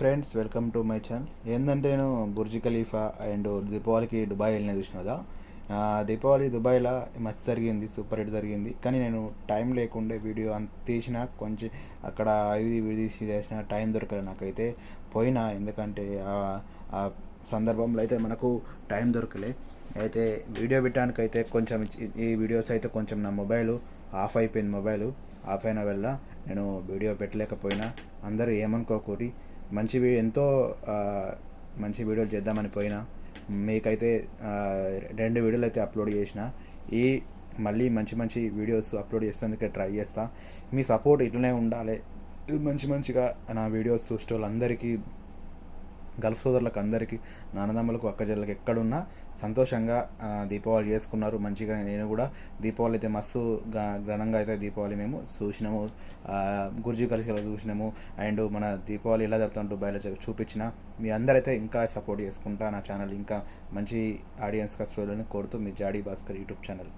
Friends welcome to my channel ఏంటంటే నేను Burj Khalifa and దీపావళికి దుబాయ్ వెళ్ళిన చూసిన కదా. దీపావళి దుబాయ్లో మస్తు జరిగింది సూపర్ హిట్ జరిగింది. కానీ నేను టైం లేకుండే వీడియో అంత తీసిన కొంచెం అక్కడ ఇది ఇది తీసి చేసిన టైం దొరకలేదు నాకైతే. పోయినా ఎందుకంటే ఆ- సందర్భంలో అయితే మనకు టైం దొరకలే. అయితే వీడియో పెట్టడానికి అయితే కొంచెం ఈ- ఈ వీడియోస్ అయితే కొంచెం నా మొబైల్ ఆఫ్ అయిపోయింది మొబైల్. ఆఫ్ అయిన వల్ల నేను వీడియో పెట్టలేకపోయినా. అందరూ ఏమనుకోకూరి మంచి ఎంతో మంచి వీడియోలు చేద్దామని పోయినా మీకైతే రెండు వీడియోలు అయితే అప్లోడ్ చేసిన ఈ మళ్ళీ మంచి మంచి వీడియోస్ అప్లోడ్ చేసేందుకు ట్రై చేస్తా. మీ సపోర్ట్ ఇట్లనే ఉండాలి. మంచి మంచిగా నా వీడియోస్ చూసే వాళ్ళందరికీ గల్ఫ్ సోదరులకు అందరికీ నాన్నదమ్ములకు అక్కజల్లకు ఎక్కడున్నా సంతోషంగా దీపావళి చేసుకున్నారు. మంచిగా నేను కూడా దీపావళి అయితే మస్తు ఘనంగా అయితే దీపావళి మేము చూసినాము. గురుజీ కలిసి చూసినాము. అండ్ మన దీపావళి ఎలా జరుగుతుంటూ బయలు చూపించిన మీ అందరైతే ఇంకా సపోర్ట్ చేసుకుంటా నా ఛానల్. ఇంకా మంచి ఆడియన్స్గా చూడాలని కోరుతూ మీ జాడీ భాస్కర్ యూట్యూబ్ ఛానల్.